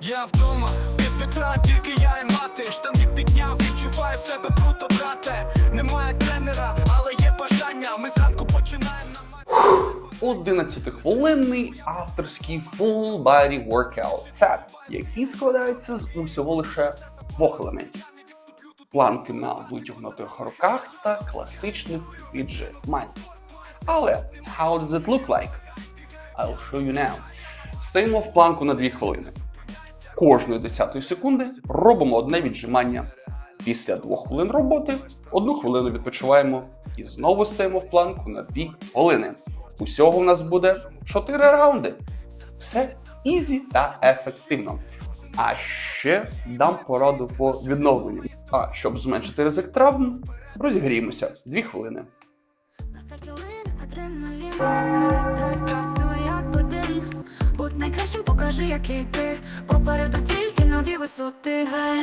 Я вдома, без вітра, тільки я і мати Штани підняв, відчуваю себе круто, брате Немає тренера, але є бажання Ми зранку починаємо на матч 11-хвилинний авторський full body workout set, який складається з усього лише двох елементів: планки на витягнутих руках та класичних віджимань. Але how does it look like? I'll show you now. Стоїмо в планку на 2 хвилини. Кожної 10 секунди робимо одне віджимання. Після двох хвилин роботи одну хвилину відпочиваємо і знову стоїмо в планку на 2 хвилини. Усього в нас буде 4 раунди. Все ізі та ефективно. А ще дам пораду по відновленню. А щоб зменшити ризик травм, розігріємося 2 хвилини. Найкращим, покажи, який ти. Попереду тільки нові висоти. Гай,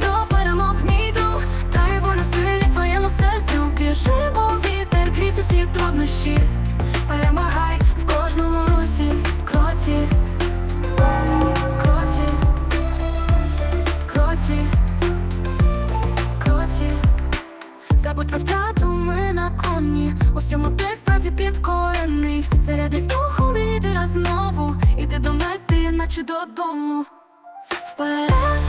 до перемог мій дух. Дай волю силі твоєму серцю Біжи, бо вітер крізь усі труднощі. Перемагай в кожному русі, Кроці Забудь втрату, ми на коні. Усьому ти справді підкорений. Зарядись духом лідера знову. Іди до мети, наче додому. Вперед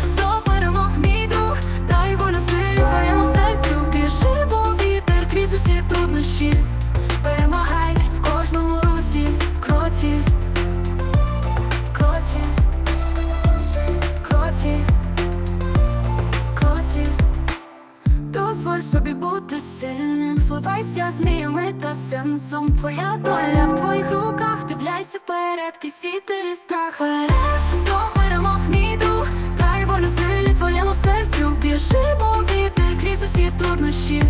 дозволь собі бути сильним, Зливайся з ними та сенсом. Твоя доля в твоїх руках. Дивляйся вперед, крізь вітер і страх. Вперед, до перемог мій дух, дай волю силі твоєму серцю, біжимо вітер крізь усі труднощі,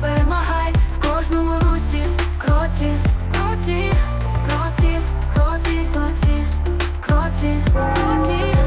перемагай в кожному русі, кроці, кроці, кроці, кроці, кроці, кроці, кроці.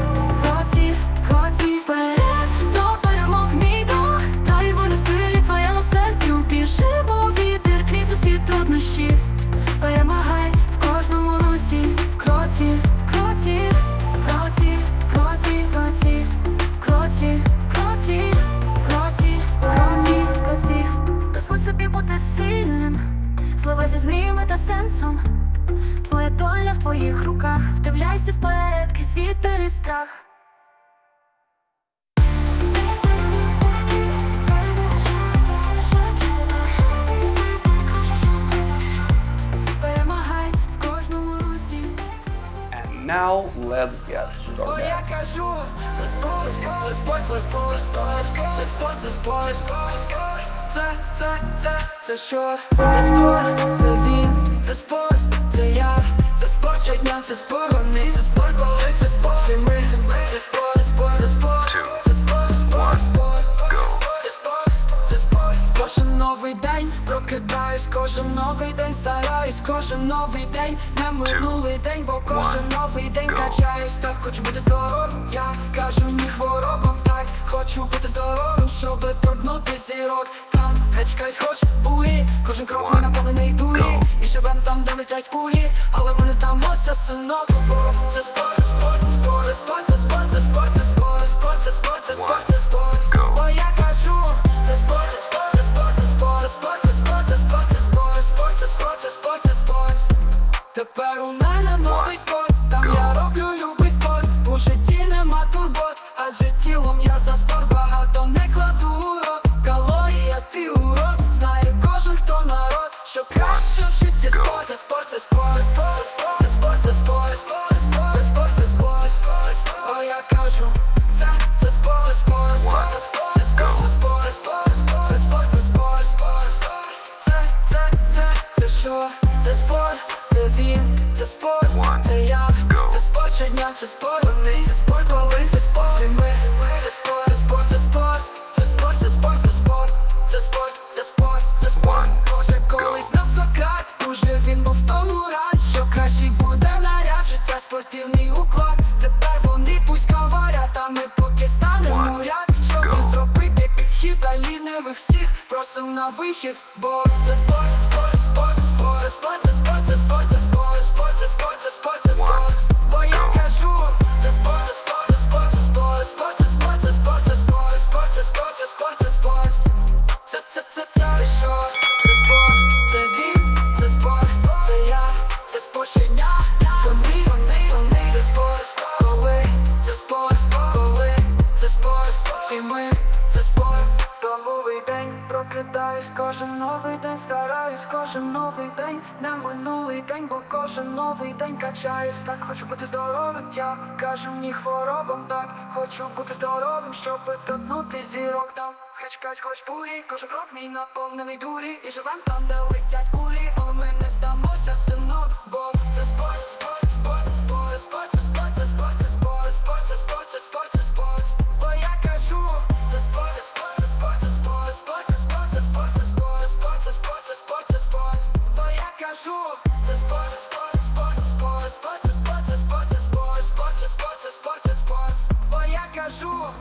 Now let's get Бо started. я кажу, це спорт, це спорт, це спорт, це спорт, це спорт. Це, це, це, це що? Це спорт, це він, це спорт, це я, це спорт щодня, це спорт, вони, це спорт, коли це спорт, це ми, це спорт, це спорт, це спорт, це спорт, це спорт, спорт, це спорт, це спорт. Кожен новий день прокидаюсь, кожен новий день стараюсь, кожен новий день, не минулий день, бо кожен новий день качаюсь, так хоч бути здоровим, я кажу ні хворобам, так хочу бути здоровим, щоб торкнути зірок. Там геть хоч буї, кожен крок ми наповнений дуї І живем там, де летять кулі, але ми не здамося, синок, бо це спорт, спорт, спорт, це спорт, це спорт, це спорт, це спорт, це спорт, це спорт, це спорт, бо я Тепер у мене сокат, Уже він був тому рад, що кращий буде наряд, життя спортивний уклад. Тепер вони пусть говорять, а ми поки станемо ряд, щоб зробити підхід, а лінивих всіх просим на вихід, бо це спорт, це спорт, спорт, спорт, це спорт, це спорт, це спорт, це спорт, це спорт, це спорт, це спорт, це спорт. Бо я кажу, це спорт, це спорт, це спорт, це спорт, це спорт, це спорт, це спорт, це спорт, це спорт, це спорт, це спорт, це спорт. Це це це це що? Не минулий день, бо кожен новий день качаюсь так, хочу бути здоровим, я кажу ні хворобам так, хочу бути здоровим, щоб торкнути зірок там. Хачкать хоч бурі, кожен крок мій наповнений дурі. І живем там, де летять кулі, але ми не здамося, синок, бо це спорт, спорт, спорт, спорт, це спорт, jour,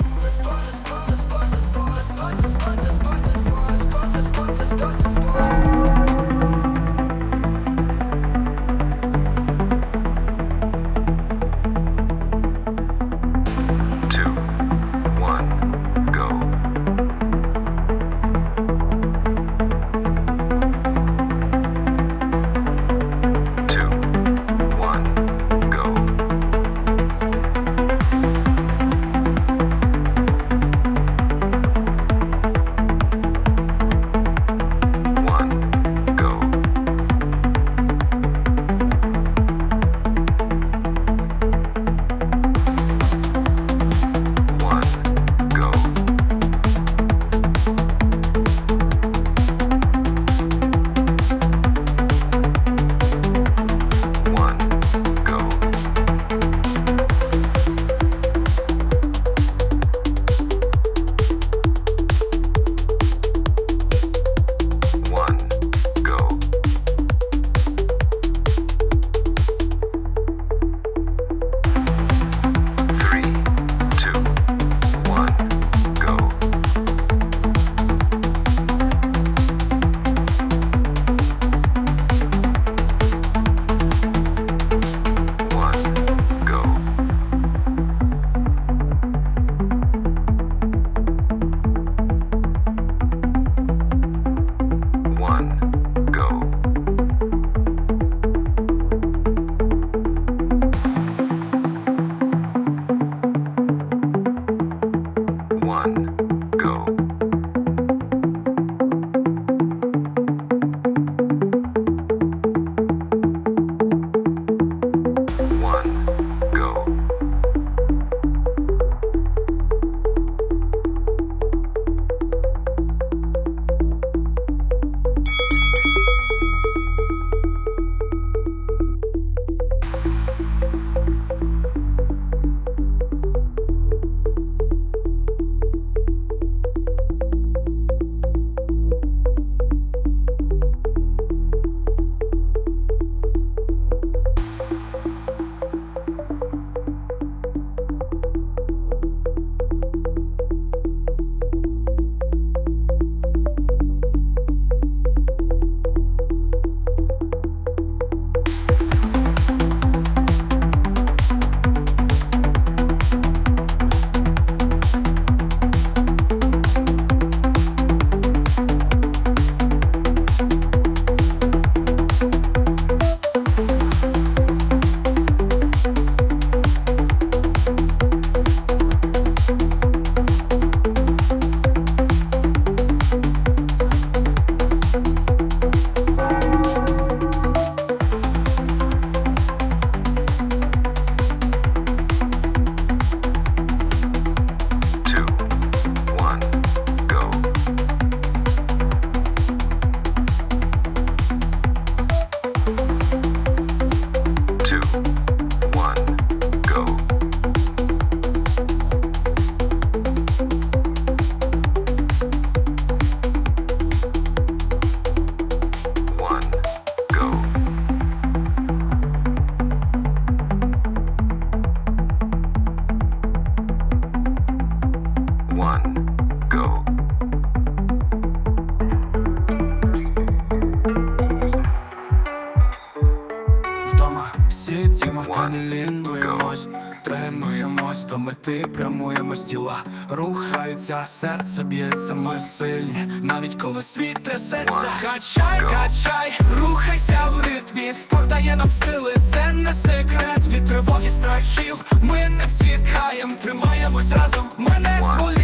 сидімо та не лінуємось Тренуємось до мети, прямуємо з тіла. Рухаються, серце б'ється, ми сильні. Навіть коли світ трясеться. One, Качай, go. качай, рухайся в ритмі. Спорт дає нам сили, це не секрет. Від тривоги страхів ми не втікаєм Тримаємось разом, ми не One,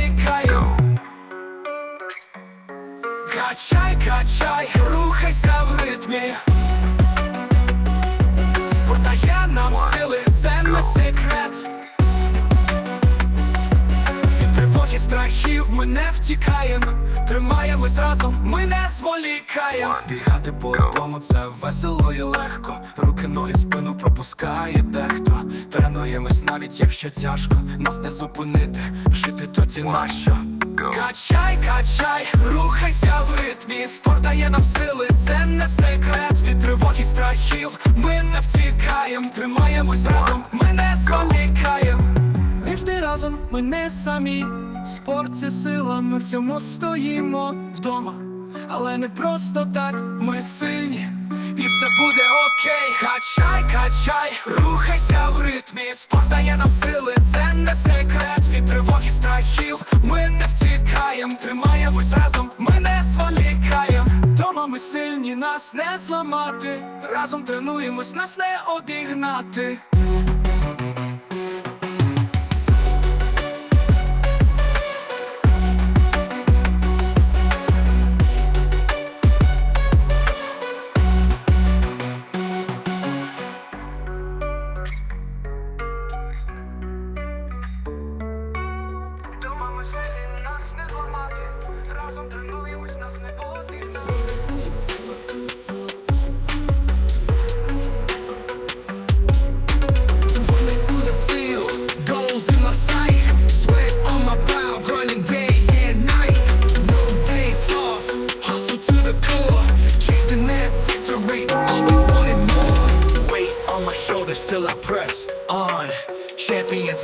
Качай, качай, рухайся в ритмі. Спорт дає нам сили, це не секрет. Від тривоги страхів ми не втікаєм, тримаємось разом, ми не зволікаєм. Бігати по дому це весело і легко. Руки, ноги, спину пропускає дехто. Тренуємось навіть якщо тяжко, нас не зупинити, жити тоді нащо. Качай, качай, рухайся в ритмі, спорт дає нам сили, це не секрет. Від тривоги страхів ми не втікаєм, тримаємось разом, ми не зволікаєм. Завжди разом ми не самі. Спорт це сила, ми в цьому стоїмо вдома. Але не просто так, ми сильні, і все буде окей. Качай, качай, рухайся в ритмі. Спорт дає нам сили, це не секрет. Від тривоги страхів ми не втікаєм, тримаємось разом, ми не зволікаємо, Дома ми сильні, нас не зламати. Разом тренуємось, нас не обігнати.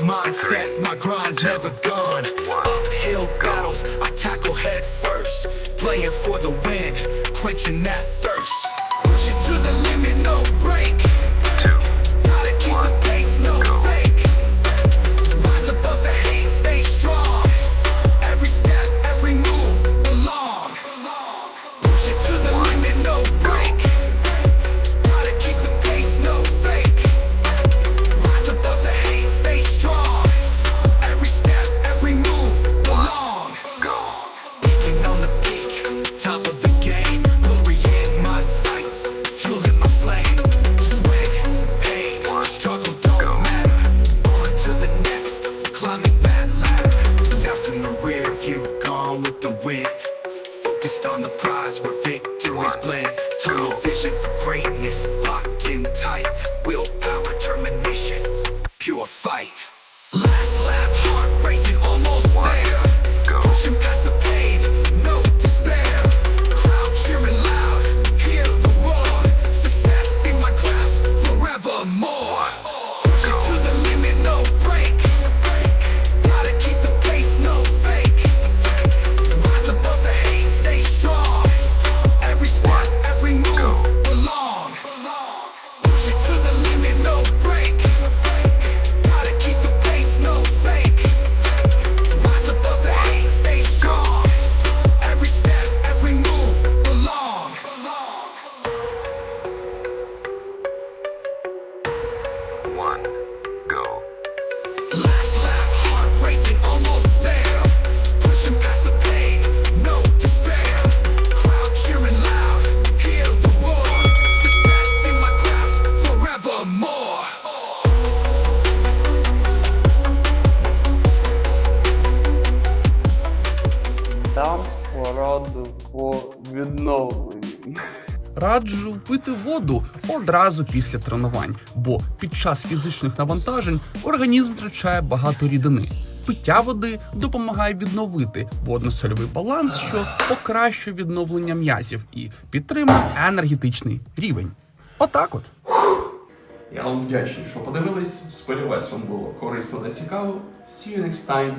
Mindset, my grind's Bond. Пити воду одразу після тренувань, бо під час фізичних навантажень організм втрачає багато рідини. Пиття води допомагає відновити водно-сольовий баланс, що покращує відновлення м'язів і підтримує енергетичний рівень. Отак от. Я вам вдячний, що подивились. Сподіваюсь, вам було корисно та цікаво. See you next time.